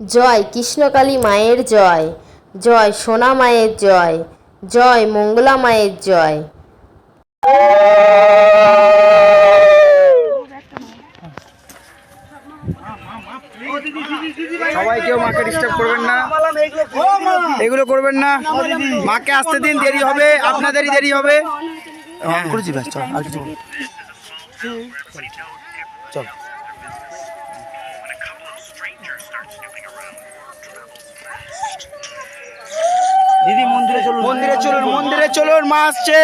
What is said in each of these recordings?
জয় কৃষ্ণকালী মায়ের জয় জয় সোনা মায়ের জয় জয় মঙ্গলা মায়ের জয়। সবাই কেউ মাকে ডিস্টার্ব করবেন না। এগুলো করবেন না। মাকে আসতে দিন দেরি হবে। আপনাদেরই দেরি হবে। হ্যাঁ। করেছি ব্যাস চল আর কিছু চল। দিদি মন্দিরে চলুন। মন্দিরে চলুন মন্দিরে চলুন মা আসছে।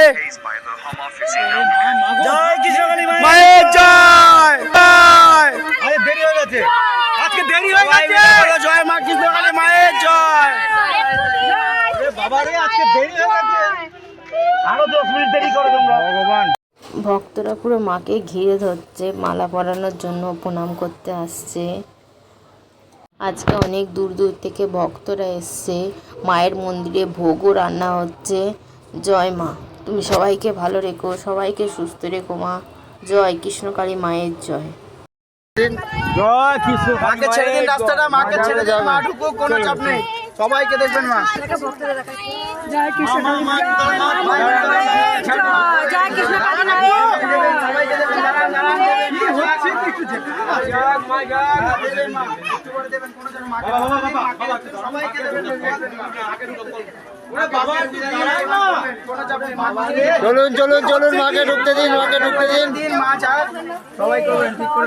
জয় কৃষ্ণকালী মায়ের। জয় জয়। আরে দেরি হয়ে গেছে। আজকে দেরি হয়ে গেছে। জয় মা কৃষ্ণকালী মায়ের জয়। বাবা রে আজকে দেরি হয়ে গেছে। আরও দশ মিনিট দেরি করো তোমরা। ভগবান। ভক্তরা পুরো মাকে ঘিরে ধরছে মালা পরানোর জন্য প্রণাম করতে আসছে। আজকে অনেক দূর দূর থেকে ভক্তরা এসছে। মায়ের মন্দিরে ভোগও রান্না হচ্ছে। জয় মা। তুমি সবাইকে ভালো রেখো সবাইকে সুস্থ রেখো মা। জয় কৃষ্ণকালী মায়ের জয়। জয় কৃষ্ণ মাকে ছেড়ে দিন রাস্তাটা মাকে ছেড়ে দিন মা ঢুকো কোনো চাপ নেই। সবাইকে দেখবেন মা। সবাইকে দেখবেন দাঁড়ান দাঁড়ান দেবেন মা একটু করে দেবেন কোনো যেন মাকে সবাইকে দেবেন চলুন চলুন চলুন মাকে ঢুকতে দিন মাকে ঢুকতে দিন। দিন মা চাক সবাই করবেন ঠিক করে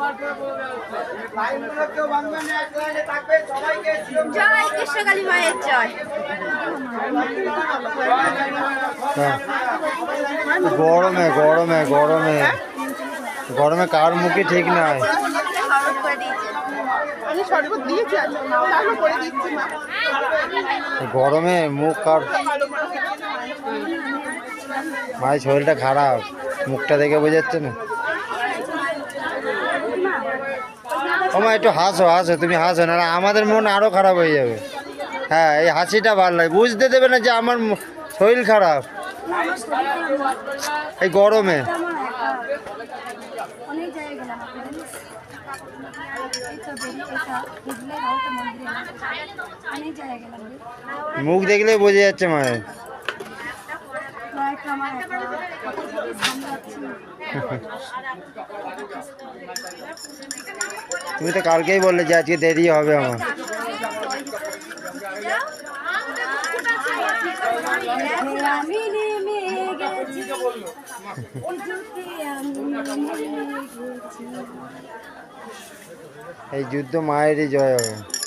মাকে লাইনগুলো কেউ ভাঙবেন না এক লাইনে থাকবে সবাইকে জয় কৃষ্ণকালী মায়ের জয়। গরমে গরমে গরমে। গরমে কার মুখে ঠিক নাই? আমি শরবত দিয়েছি তারপর করে দিচ্ছি মা। গরমে মুখ কার মায়ের শরীরটা খারাপ। মুখটা দেখে বোঝাচ্ছে না। ওমা, একটু হাসো হাসো, তুমি হাসো না আমাদের মন আরও খারাপ হয়ে যাবে। হ্যাঁ এই হাসিটা ভালো লাগে। বুঝতে দেবে না যে আমার শরীর খারাপ। এই গরমে। মুখ দেখলেই বোঝা যাচ্ছে মায়ের কয়েকটা আমার একা কত কিছু সামলাচ্ছি তুমি তো কালকেই বললে যে আজকে দেরি হবে আমার। এই যুদ্ধ মায়েরই জয় হবে।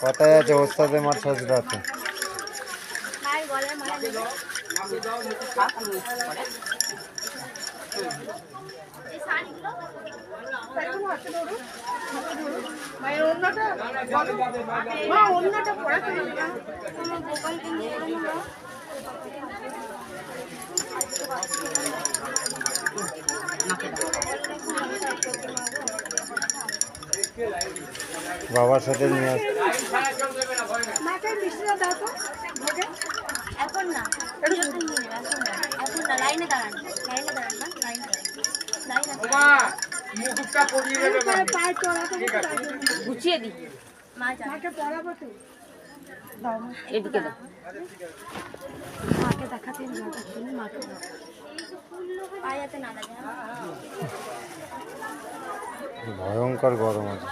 কথায় আছে ওস্তাদে মার সজরাতে মায়ের অন্যটা মা বাবার সাথে নিয়ে এখন না। এখন না এখন না লাইনে দাঁড়ান। লাইনে দাঁড়ান না? লাইনে গুছিয়ে মাকে পড়াবো তো। এদিকে দাও। মাকে দেখাতে মাকে দাও। পায়ে যাতে না লাগে হ্যাঁ? ভয়ঙ্কর গরম আছে।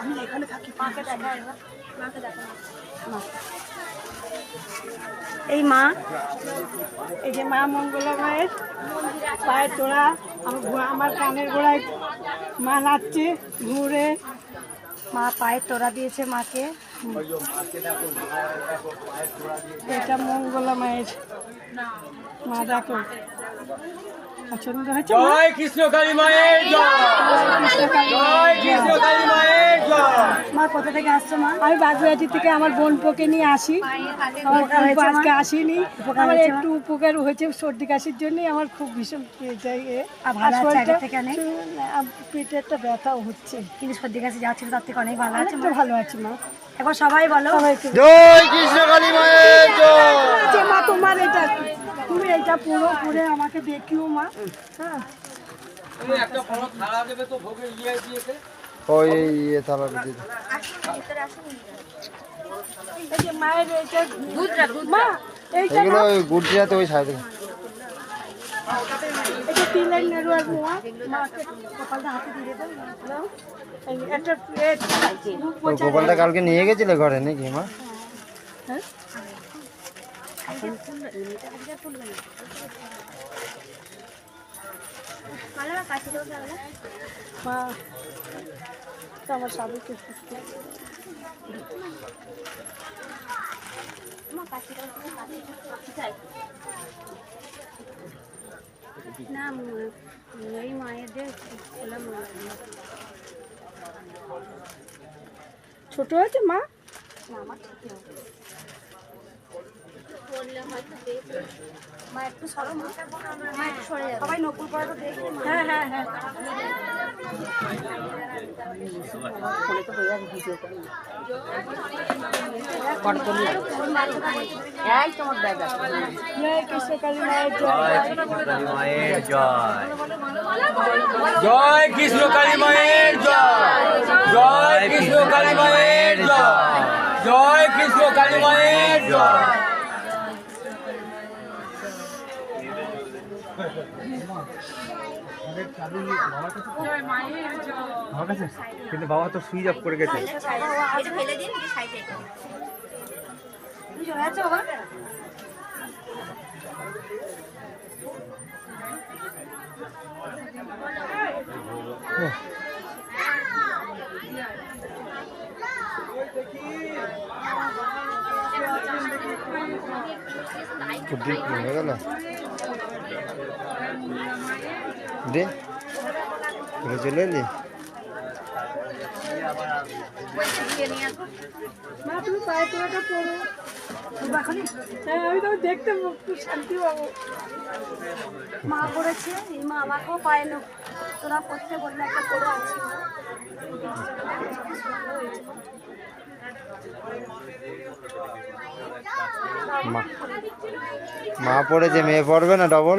আমি এখানে থাকি। মাকে দেখা মাকে দেখা এই মা, এই যে মা মঙ্গলা মায়ের পায়ের তোড়া, আমার কানের গোড়ায় মা নাচছে, ঘুরে। মা পায়ের তোরা দিয়েছে মাকে। এটা মঙ্গলা মায়ের। মা, দেখো? জয় কৃষ্ণ কালী মায়ের জয় কৃষ্ণ কালী মায়ের মা কোথা থেকে আসছো মা? আমি বাগুয়াটি থেকে আমার বোন পোকে নিয়ে আসি। আমার আজকে আসেনি। আমার একটু উপকার হয়েছে সর্দি কাশির জন্যই আমার খুব ভীষণ পেয়ে যায় পেটে একটা ব্যথাও হচ্ছে। কিন্তু সর্দি কাছে যাচ্ছিল তার থেকে অনেক ভালো আছে ভালো আছে মা। একবার সবাই বলো। জয় কৃষ্ণ কালী মায়ের জয়। মা তোমার এটা তুমি এটা পুরো পুরে আমাকে দেখিও মা। হ্যাঁ। একটা বড় থালা দেবে তো ভোগে ইয়ে দিয়েছে। ওই ইয়ে থালা দিদি এই যে মায়ের মা এইটা এগুলো ওই গুজরাতে ওই সাইডে। এটা তিলের নেড়ুয়ার মোয়া। মাকে হাতে দিয়ে দাও একটা প্লেট গোপালটা কালকে নিয়ে গেছিলে ঘরে নাকি মা? মা আমার স্বামীকে সুস্থ না এই মায়েদের ছোট আছে মা? মা একটু সরো মা। মা একটু সরে যাবে। সবাই নকুল পড়াটা দেখবে মা হ্যাঁ হ্যাঁ হ্যাঁ। জয়। কৃষ্ণ কালী মায়ের জয়। জয় কৃষ্ণ কালী মায়ের জয়। জয় কৃষ্ণ কালী মায়ের জয়। জয় কৃষ্ণ কালী মায়ের জয়। কিন্তু বাবা তো সুইচ অফ করে গেছে। হয়ে গেল। দে। ঘুরে চলে এলি হ্যাঁ দেখতে শান্তি পাবো। মা এই মা আমাকেও পায় না তোরা বললে একটা আছে। মা পড়েছে মেয়ে পড়বে না ডবল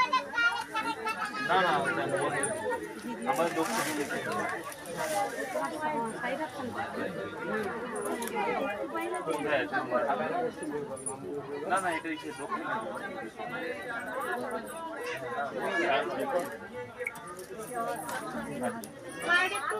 ना ना हमारे दोस्त भी लेते हैं ना ना एक रिक्शे दो मार्केट को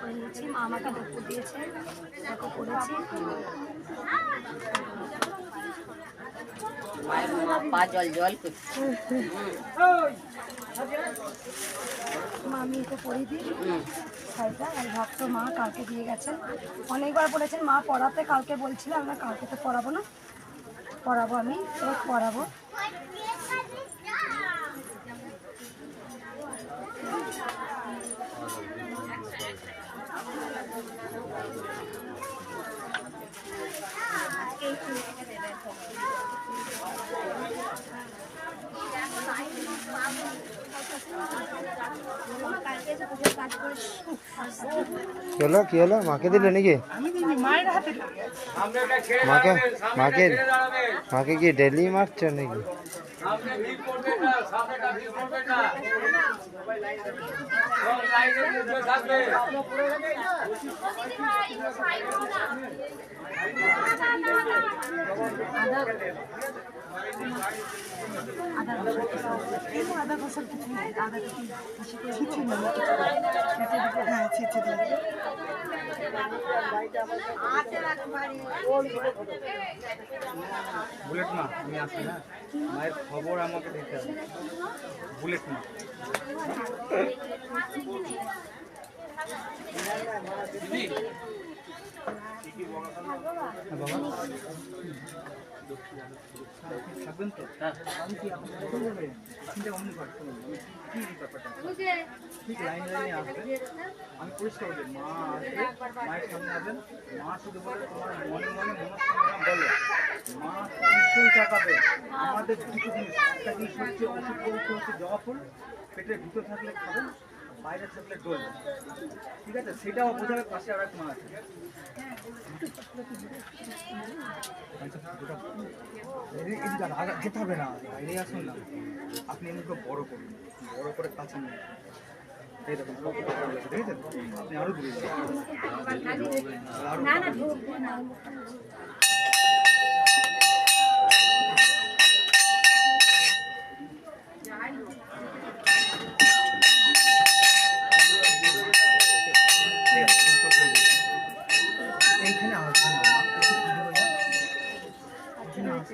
করে নিচ্ছি মা আমাকে দুঃখ দিয়েছে দেখো করেছি। পা জল জল করছে মা আমি এটা দিই শাড়িটা আর ভক্ত মা কালকে দিয়ে গেছেন। অনেকবার বলেছেন মা পড়াতে কালকে বলছিলাম না কালকে তো পড়াবো না। पढ़ा क्रस पढ़ा चलो कि मा के दिल निकी मेरे মাকে মাকে মাকে কি ডেলি মারছো নাকি। আদা কষার কিছু নেই আদা কিছু নেই হ্যাঁ ছিচে দিয়ে বুলেট মা আমি আসি না মায়ের খবর আমাকে দিতে হবে। বুলেট মা আমি কি ঠিক লাইন আমি পরিষ্কার মা আসবে মায়ের মা শুধু মনে মনে বলো মা আমাদের দুটো জিনিস। একটা জিনিস হচ্ছে ওষুধ হচ্ছে জবা ফুল, পেটের ভিতর থাকলে খাবেন। ঠিক আছে? সেটাও যেতে হবে না বাইরে আসুন না আপনি এমনি বড় করুন। বড় করে কাছে নিয়ে দেখেছেন? আপনি আরও দূরে। আরও ঠিক আছে, তুমি কত করে দিচ্ছ? এইখানে আসবেন না, মা, একটু সুন্দর হয়ে যান। এখানে আসাটা এদিকে বাবা ও বাজাচ্ছে নন কিন্তু বসে কিন্তু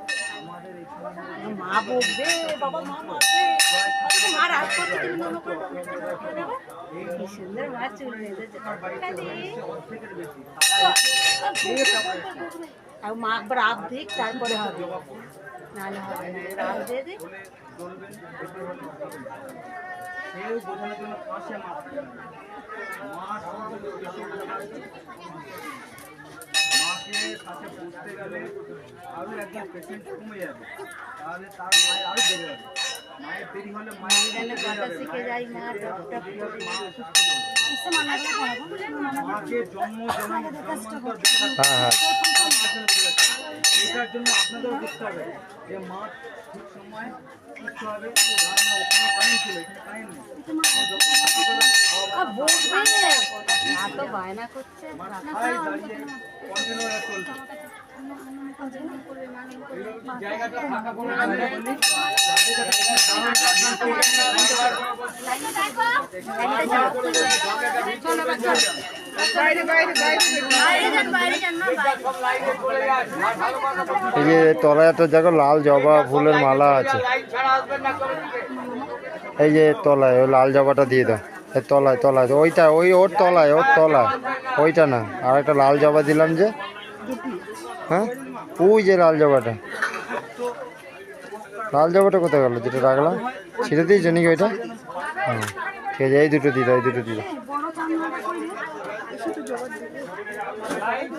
মা বকবে বাবা মা মা রাগ করছে তুমি কি সুন্দর মাছ চলে আর মা একবার আপ তারপরে হবে নাহলে হবে না আপ জন্য মা মা। মাকে কাছে বুঝতে গেলে আরও একজন পেশেন্ট কমে যাবে। তাহলে তার মায়ের আরও বেড়ে যাবে মায়ের দেরি হলে মায়ের শিখে যায় মা হয়ে। মাকে জন্ম জন্ম হ্যাঁ হ্যাঁ। এটার জন্য আপনাদেরও বুঝতে হবে যে মা ঠিক সময় সুস্থ হবে। রান্না ওখানে কারেন্ট ছিল এখানে কারেন্ট নেই। জায়গাটা এই যে তলায় একটা দেখো লাল জবা ফুলের মালা আছে। এই যে তলায়, ওই লাল জবাটা দিয়ে দাও। এই তলায় তলায়, ওইটা, ওই ওর তলায় ওর তলায়। ওইটা না, আর একটা লাল জবা দিলাম যে। হ্যাঁ? ওই যে লাল জবাটা। লাল জবাটা কোথায় গেল? যেটা রাখলাম। ছিঁড়ে দিয়েছ নাকি ওইটা? হ্যাঁ ঠিক আছে, এই দুটো দাও, এই দুটো দিয়ে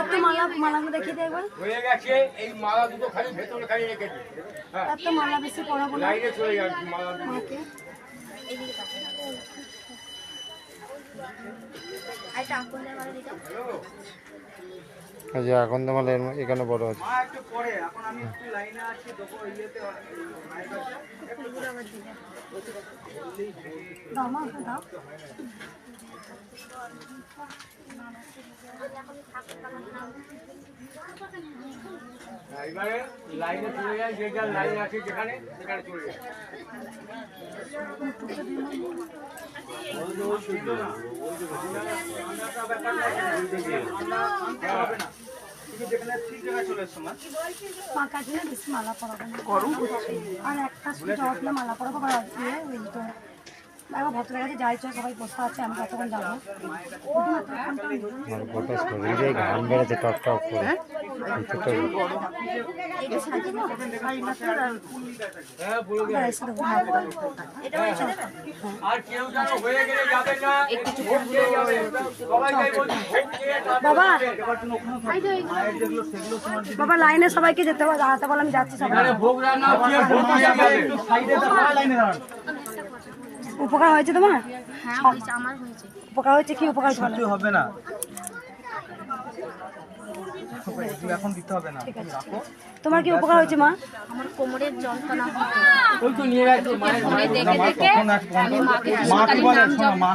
একটা মালা মালাগুলো দেখিয়ে দেয় একবার। হয়ে গেছে এই মালা দুটো খালি ভেতরে খালি রেখে দিন হ্যাঁ। একটা মালা বেশি পড়াবো না। লাইনে চলে যান মালা দুটো। আচ্ছা এখন এখানে বড় আছে। মা একটু পরে এখন আমি একটু লাইনে আছি এবারে লাইনে চলে যায় যে যার লাইন আছে যেখানে সেখানে চলে যায় হবে না। কাছে না বেশি মালা পরাবো না। আর একটা শুধু জবা মালা পরাবো বা দিয়ে ওই তো দেখো কাছে যাই চল সবাই বসে আছে আমি কতক্ষণ যাব। বেড়েছে টক টক করে। বাবা লাইনে সবাইকে যেতে হবে দাঁড়াতে বলে আমি যাচ্ছি সবাই। ভোগ রান্না হচ্ছে ভোগ দিয়ে যাবে সাইডে দাঁড়া লাইনে দাঁড়ান উপকার হয়েছে তোমার? হ্যাঁ হয়েছে আমার হয়েছে। উপকার হয়েছে কি? উপকার হবে না। এখন দিতে হবে না। রাখো। তোমার কি উপকার হয়েছে মা? আমার কোমরের যন্ত্রণা হতো ওই তো নিয়ে গেছে মায়ের দেখে দেখে আমি মাকে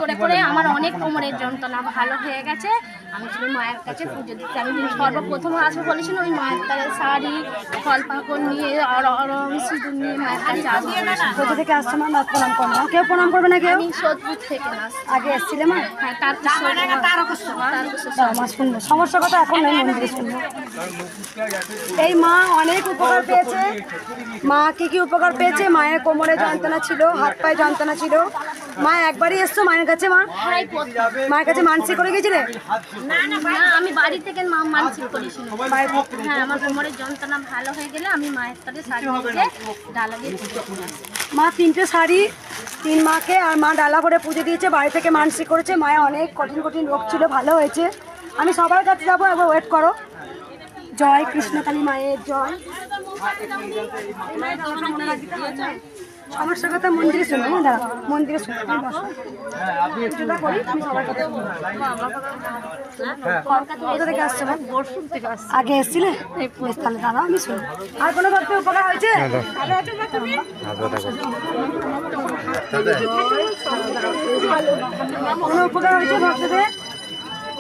করে করে আমার অনেক কোমরের যন্ত্রণা ভালো হয়ে গেছে। আমি শুধু মায়ের কাছে পুজো দিতে। আমি সর্বপ্রথম আসব বলেছিল ওই মায়ের তারা শাড়ি ফল পাকড় নিয়ে অরম সিঁদুর নিয়ে মায়ের কাছে আসব। কোথা থেকে আসছে মা? মা প্রণাম করো না কেউ প্রণাম করবে না কেউ? আমি সোদপুর থেকে আগে এসছিলে মা? হ্যাঁ তারপর তারপর দাও, মা শুনব। সমস্যা কথা এখন নেই মন্দিরে শুনব। এই মা অনেক উপকার পেয়েছে। মা কি কি উপকার পেয়েছে? মায়ের কোমরে যন্ত্রণা ছিল হাত পায়ে যন্ত্রণা ছিল। মা একবারই এসছো মায়ের কাছে মা? মায়ের কাছে মানসিক করে গেছিলে? না না না আমি বাড়ি থেকে মা মানসিক করেছিলাম। হ্যাঁ আমার কোমরের যন্ত্রণা ভালো হয়ে গেলে আমি মায়ের তাদের শাড়ি ডালা দিয়ে পুজো করে আসি। মা তিনটে শাড়ি তিন মাকে আর মা ডালা করে পুজো দিয়েছে বাড়ি থেকে মানসিক করেছে। মায়ের অনেক কঠিন কঠিন রোগ ছিল ভালো হয়েছে। আমি সবার কাছে যাব একবার ওয়েট করো। জয় কৃষ্ণকালী মায়ের জয়। সমস্যার কথা মন্দিরে শুনো হ্যাঁ দাঁড়া মন্দিরে শুনো পুজোটা করি তুমি সবার কথা। কোথা থেকে আসছো? আগে এসছিলে? বেশ, তাহলে দাঁড়াও আমি শুনি। আর কোনো ভক্তি উপকার হয়েছে? হাতটা করে কোনো উপকার হয়েছে ভক্তদের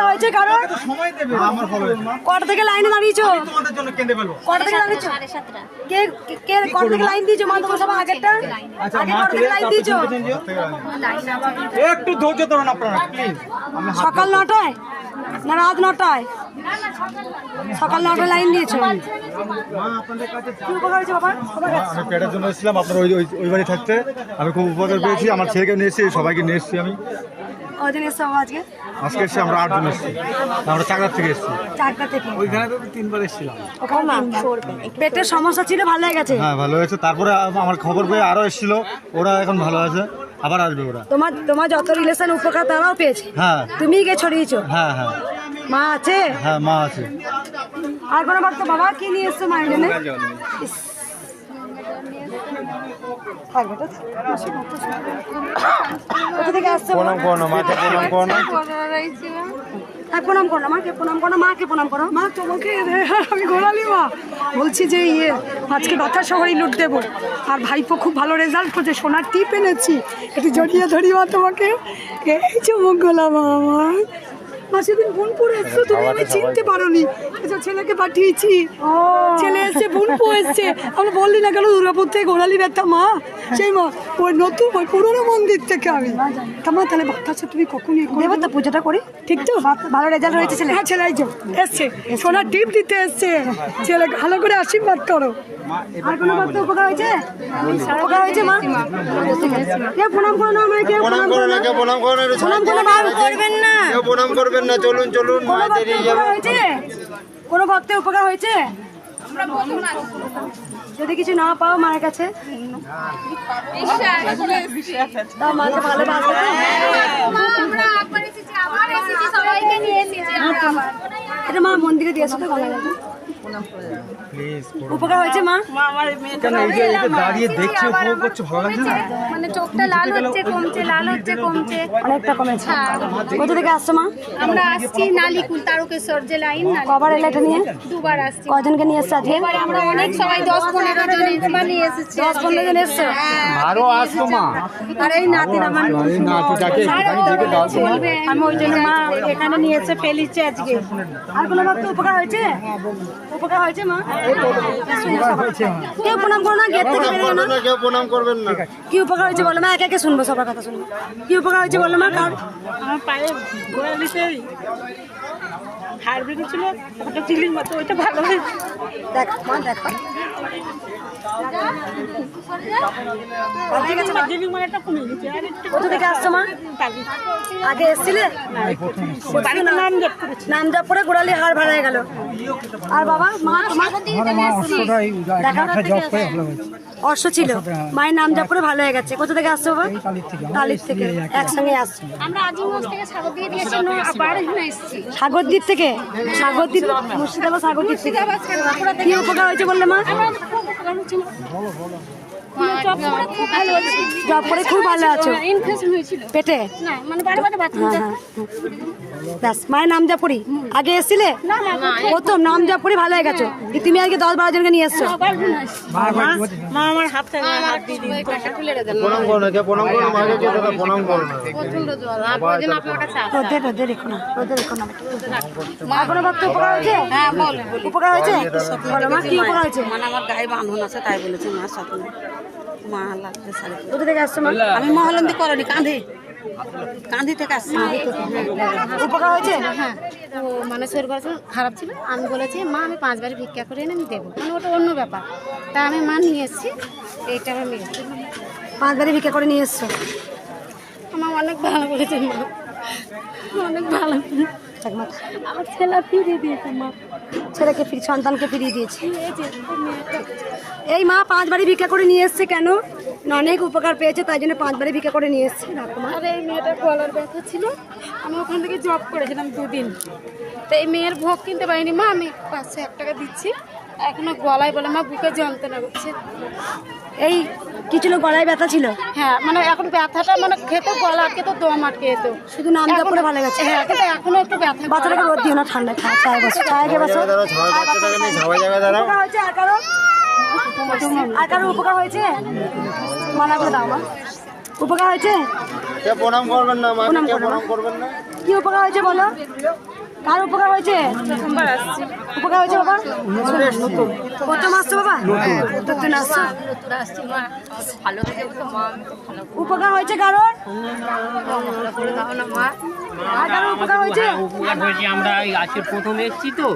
হয়েছে কটা থেকে লাইনে দাঁড়িয়েছো? তোমাদের জন্য কেঁদে ফেলব। কটা থেকে দাঁড়িয়েছো? কে কে- কে কটা থেকে লাইন দিয়েছ? মা তোমার সবার আগেরটা? আগে কটা থেকে লাইন দিয়েছ? একটু ধৈর্য ধরুন আপনারা সকাল নটায়? না রাত নটায় সকাল নটায় লাইন দিয়েছ আমি পেটের জন্য এসেছিলাম আপনার ওই ওই- ওই বাড়ি থাকতে। আমি খুব উপকার পেয়েছি আমার ছেলেকে নিয়ে এসেছি সবাইকে নিয়ে এসেছি আমি। কদিন এসছো আজকে? আজকে এসেছি আমরা আটজন এসেছি। আমরা চাকরার থেকে এসেছি। চারটা থেকে। ওইখানে তো তিনবার এসেছিলাম। পেটের সমস্যা ছিল ভালো হয়ে গেছে। হ্যাঁ ভালো হয়েছে। তারপরে আমার খবর পেয়ে আরও এসেছিল ওরা এখন ভালো আছে। আবার আসবে ওরা। তোমার তোমার যত রিলেশন উপকার তারাও পেয়েছে। হ্যাঁ। তুমি গে ছড়িয়েছো হ্যাঁ হ্যাঁ। মা আছে? হ্যাঁ মা আছে। আর কোনো ভক্ত বাবা কি নিয়ে এসছো মায়ের জন্য কোন কোন বেটা, কোন? থেকে প্রণাম করো প্রণাম করো মাকে প্রণাম করো। মা, তোমাকে আমি বলছি যে ইয়ে আজকে বাচ্চা সবাই লুট দেবো। আর ভাইপো খুব ভালো রেজাল্ট করছে, সোনার টিপ এনেছি। একটু জড়িয়ে ধরি মা তোমাকে। এই যে গোলাম মা। সেদিন বোনপুর এসছো তুমি আমি চিনতে পারোনি। আচ্ছা ছেলেকে পাঠিয়েছি। ছেলে এসছে বোনপু এসছে। আমরা বললি না কেন দুর্গাপুর থেকে গোড়ালি ব্যথা মা। সেই মা ওই নতুন ওই পুরোনো মন্দির থেকে আমি। তোমার তাহলে বাতাসে তুমি কখনই দেবো তো পুজোটা করি? ঠিক তো? ভালো রেজাল্ট হয়েছে ছেলে। হ্যাঁ ছেলে এই যে এসছে। সোনার টিপ দিতে এসছে। ছেলে ভালো করে আশীর্বাদ করো। আর কোনো উপকার হয়েছে? উপকার হয়েছে মা? প্রণাম করো না আমায় কেউ প্রণাম করো না প্রণাম করো না প্রণাম করবেন না। প্রণাম করবেন না চলুন চলুন কোনো ভক্তের উপকার হয়েছে? কোনো ভক্তের উপকার হয়েছে? যদি কিছু না পাও মায়ের কাছে। এটা মা মন্দিরে দিয়েছ তো গলা উপকার হয়েছে। মা? মা আমার মেয়েটা কেন এই যে এই যে দাঁড়িয়ে দেখছে উপভোগ করছে ভালো লাগছে না? মানে চোখটা লাল হচ্ছে কমছে লাল হচ্ছে কমছে। অনেকটা কমেছে। কোথা থেকে আসছো মা? আমরা আসছি নালিকুল তারকেশ্বর যে লাইন কবার এলে এটা নিয়ে? দুবার আসছি। কজনকে নিয়ে এসছো আজকে? আমরা অনেক সবাই দশ পনেরো জন নিয়ে এসেছি। দশ পনেরো জন এসছো? আরও আসতো মা। আর এই নাতির আমার। আমি ওই জন্য মা এখানে নিয়ে এসে ফেলিছে আজকে। আর কোনো ভক্ত উপকার হয়েছে? উপকার হয়েছে মা? কেউ প্রণাম করো না গেট থেকে বেরিয়ে না কেউ প্রণাম করবেন না। কি উপকার হয়েছে বলো মা? একে একে শুনব সবার কথা শুনব। কি উপকার হয়েছে বলো মা? কার? আমার পায়ে গোড়ালিতে হাড় ভেঙেছিল ওটা চিলির মতো ওইটা ভালো হয়েছে। দেখ মা দেখো। কোথা থেকে আসছো মা আগে এসছিলে নাম করে গোড়ালি হাড় ভাড়ায় গেল আর বাবা মা দেখা অর্শ ছিল। মায়ের নাম যা করে ভালো হয়ে গেছে। কোথা থেকে আসছো বাবা? তালির থেকে। একসঙ্গে আসছো। সাগর দ্বীপ থেকে সাগর দ্বীপ মুর্শিদাবাদ সাগর দ্বীপ সাগরদ্বীপ থেকে? সাগরদ্বীপ মুর্শিদাবাদ সাগরদ্বীপ থেকে। কি উপকার হয়েছে বললে মা? জব করে খুব ভালো ভালো আছো। পেটে? না মানে হ্যাঁ হ্যাঁ ব্যাস মায়ের নাম জাপুরি আগে এসছিলে? প্রথম নাম জাপুরি ভালো হয়ে গেছো। তুমি আজকে দশ বারো জনকে নিয়ে এসছো। মা আমার হাতটা উপকার হয়েছে হ্যাঁ বল উপকার হয়েছে? বলো মা কি উপকার হয়েছে? মানে আমার গায়ে বাঁধন আছে তাই বলেছে মা স্বপ্ন মা লাগবে কোথা থেকে আসছো মা? আমি মহলন্দি করনি কাঁধে। কাঁধি থেকে আসছি। উপকার হয়েছে? হ্যাঁ। তো মানে শরীর খারাপ খারাপ ছিল। আমি বলেছি মা আমি পাঁচবারে ভিক্ষা করে এনে আমি দেবো। মানে ওটা অন্য ব্যাপার। তা আমি মা নিয়ে এসেছি এইটা আমার মেয়ে পাঁচবারই ভিক্ষা করে নিয়ে এসছো? আমার অনেক ভালো বলেছে মা। অনেক ভালো থাক মা আমার ছেলে ফিরিয়ে দিয়েছে মা। ছেলেকে ফিরি সন্তানকে ফিরিয়ে দিয়েছে। এই মা পাঁচবারই ভিক্ষা করে নিয়ে এসছে কেন? অনেক উপকার পেয়েছে তাই জন্য পাঁচবারই ভিক্ষা করে নিয়ে এসছে আর এই মেয়েটার গলার ব্যথা ছিল। আমি ওখান থেকে জব করেছিলাম দুদিন। তো এই মেয়ের ভোগ কিনতে পারিনি মা। আমি পাঁচশো এক টাকা দিচ্ছি। এখনও গলায় বলে মা বুকে যন্ত্রণা করছে। এই কি ছিল? গলায় ব্যথা ছিল? হ্যাঁ মানে এখন ব্যথাটা মানে খেতে গলা আটকে তো দম আটকে যেত শুধু নাম জপ করে ভালো গেছে হ্যাঁ কিন্তু এখনও একটু ব্যথা বাচ্চাটাকে রোদ দিও না ঠান্ডা খা চায় বসো উপকার হয়েছে আর কারও? আর কারও উপকার হয়েছে? মানা করে দাও মা। উপকার হয়েছে? প্রণাম করবেন না প্রণাম করবেন না? কি উপকার হয়েছে বলো? কার উপকার হয়েছে? উপকার হয়েছে বাবা? প্রথম আসছো বাবা? নতুন। আসছো? উপকার হয়েছে কারোর? আর কারোর উপকার হয়েছে? উপকার হয়েছে। আমরা এই আজকে প্রথম এসেছি তো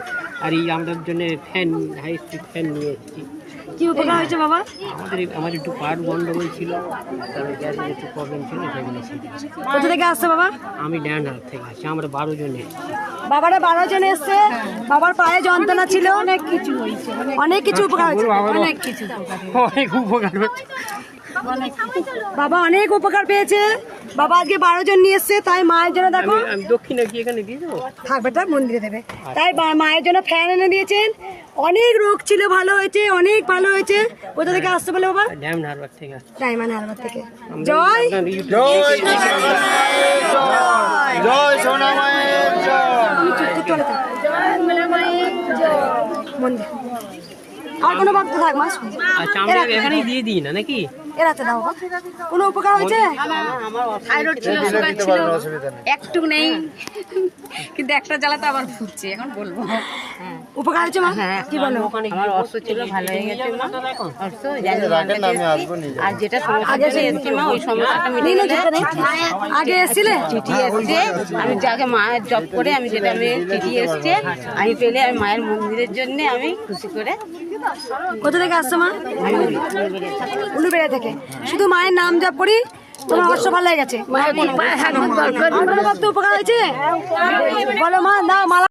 আর এই আমাদের জন্য ফ্যান হাই স্পিড ফ্যান নিয়ে এসেছি। কি উপকার হয়েছে বাবা? আমাদের আমার একটু পার্ট গন্ডগোল ছিল তারপরে গ্যাসের একটু প্রবলেম ছিল সেগুলো কোথা থেকে আসছে বাবা? আমি ড্যান্ডার থেকে আসছি আমরা বারো জন। বাবারা বারো জন এসছে। বাবার পায়ে যন্ত্রণা ছিল। অনেক কিছু হয়েছে অনেক কিছু উপকার হয়েছে। অনেক কিছু অনেক উপকার হয়েছে। বাবা অনেক উপকার পেয়েছে। বাবা আজকে বারো জন নিয়ে এসছে তাই মায়ের জন্য দেখো। আমি- আমি দক্ষিণে কি এখানে দিয়ে দেবো? থাক বেটা মন্দিরে দেবে। তাই মায়ের জন্য ফ্যান এনে দিয়েছেন। অনেক রোগ ছিল ভালো হয়েছে অনেক ভালো হয়েছে। কোথা থেকে আসতে বলে বাবা? ড্যাম হারবার থেকে ডায়মন্ড হারবার থেকে। জয়। জয় জয়। জয় সোনা মায়ের জয় তুই চলে থাক। মন্দির। আর কোনো ভক্ত থাক মা শুন। আচ্ছা আমরা এখানেই দিয়ে দিই না নাকি? এর হাতে দাও কোনো উপকার হয়েছে? থাইরয়েড ছিল সুগার ছিল। একটু নেই। কিন্তু একটা জ্বালাতে আবার ফুটছে এখন বলব। উপকার হয়েছে মা? কি বলো? আমার অর্থ ছিল ভালো হয়ে গেছে মা। জানি আর যেটা ছিল এসছি মা ওই সমস্যাটা মিটে নেই। আগে এসেছিলে? চিঠি এসছে। আমি যাকে মায়ের জব করে আমি যেটা আমি চিঠি এসছে আমি পেলে আমি মায়ের মন্দিরের জন্য আমি খুশি করে কোথা থেকে আসছো মা? উলুবেড়া থেকে। শুধু মায়ের নাম জপ করি তোমার অবশ্য ভালো লেগেছে। কোনো ভক্ত উপকার হয়েছে? বলো মা না মালা।